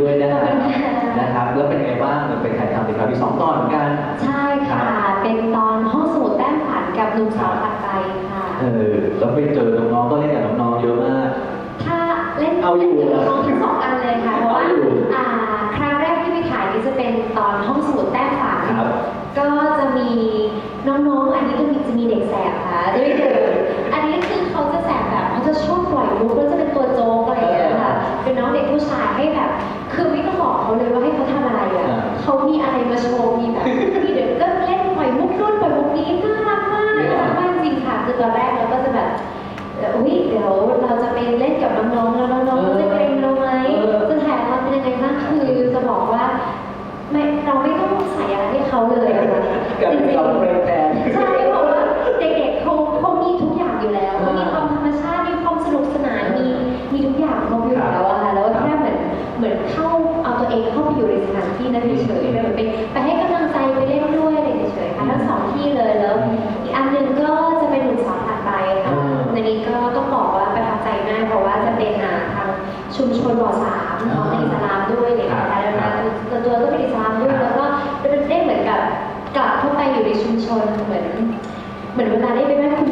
ด้วยนะขอบคุณค่ะนะครับ แล้วเป็นไงบ้างมันเป็นถ่ายทำในคราวที่สองตอนเหมือนกัน ใช่ค่ะ เป็นตอนห้องสมุดแต้มฝันกับหนุ่มสาวตัดไปค่ะ เออแล้วไปเจอน้องๆก็เล่นกับน้องๆเยอะมาก ถ้าเล่นเอาอยู่เล่นกับน้องทั้งสองอันเลยค่ะ เพราะว่าเอาอยู่อ่าครั้งแรกที่ไปถ่ายนี่จะเป็นตอนห้องสมุดแต้มฝันครับก็จะมีน้องๆ อันนี้ก็มีจะมีเด็กแสบค่ะจะมีเด็กอั เขามีอะไรมาโชว์มีแบบมีเดี๋ยวก็เล่นปล่อยมุกนู่นปล่อยมุกนี้น่ารักมากน่ารักมากจริงค่ะคือตอนแรกเราก็จะแบบเอ่ออุ้ยเดี๋ยวเราจะไปเล่นกับน้องๆแล้วน้องๆเขาจะเกรงเราไหมเออจะถ่ายเราเป็นยังไงบ้างคือจะบอกว่าไม่เราไม่ต้องใส่อะไรให้เขาเลยอะค่ะกับจริงกับๆเฟรนแทนใช่เพราะว่าเด็กๆเขาเขามีทุกอย่างอยู่แล้วเขามีความธรรมชาติมีความสนุกสนานมีมีทุกอย่างครบอยู่แล้วอะค่ะแล้วแค่เหมือนเหมือนเข้าเอาตัวเองเข้าไปอยู่ในสถานที่นั้นเฉยๆแบบไปไปให้กำลังใจไปเล่นด้วยอะไรเฉยๆค่ะทั้งสองที่เลยแล้วอีกอันหนึ่งก็จะเป็นหนุ่มสาวถัดไปค่ะในนี้ก็ต้องบอกว่าประทับใจมากเพราะว่าจะเป็นอ่าทางชุมชนบ่อสามของในอิสลามด้วยเลยนะคะแล้วนะตัวตัวก็เป็นอิสลามด้วยแล้วก็ได้เหมือนกับกลับเข้าไปอยู่ในชุมชนเหมือนเหมือนเวลาได้ไปแม่คุณ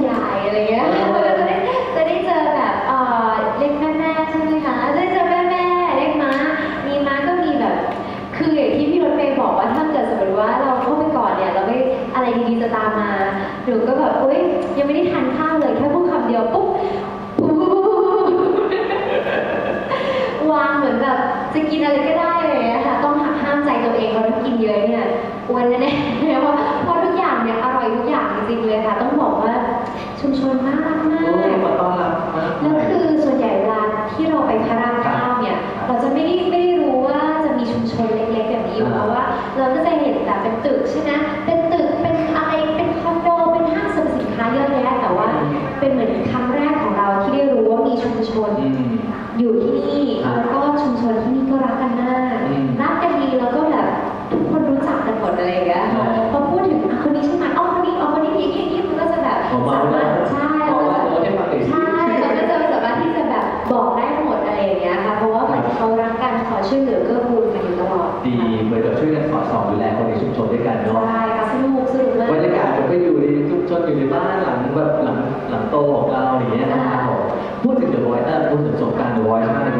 บอกว่าถ้าเกิดสมมติว่าเราเข้าไปก่อนเนี่ยเราไม่อะไรดีๆจะตามมาหนูก็แบบเอ้ยยังไม่ได้ทานข้าวเลยแค่พูดคำเดียวปุ๊บวางเหมือนแบบจะกินอะไรก็ได้เลยค่ะต้องหักห้ามใจตัวเองเพราะถ้ากินเยอะเนี่ยอ้วนแน่ๆเพราะเพราะทุกอย่างเนี่ยอร่อยทุกอย่างจริงๆเลยค่ะ ต้องบอกว่าชุมชนน่ารักมาก เพราะว่าเราก็จะเห็นแต่เป็นตึกใช่ไหมเป็นตึก เป็นอะไร เป็นคอนโด เป็นห้างสรรพสินค้าเยอะแยะ แต่ว่า เป็นเหมือนครั้งแรกของเราที่ได้รู้ว่ามีชุมชนอืมอยู่ที่นี่ครับแล้วก็ชุมชนที่นี่ก็รักกันมากอืมรักกันดีแล้วก็แบบทุกคนรู้จักกันหมดอะไรอย่างเงี้ยอ๋อพอพูดถึงอะคนนี้ใช่ไหมอ๋อคนนี้อ๋อคนนี้อย่างนี้อย่างนี้มันก็จะแบบผมเมาสาแล้มารถวใช่เมาเราแล้วก็เราให้ฟังหน่อยสิใช่เราก็จะสามารถที่จะแบบบอกได้หมดอะไรอย่างเงี้ยค่ะ เพราะว่าเหมือนเขารักกันขอช่วยเหลือเกื้อกูลกันอยู่ตลอดดี ก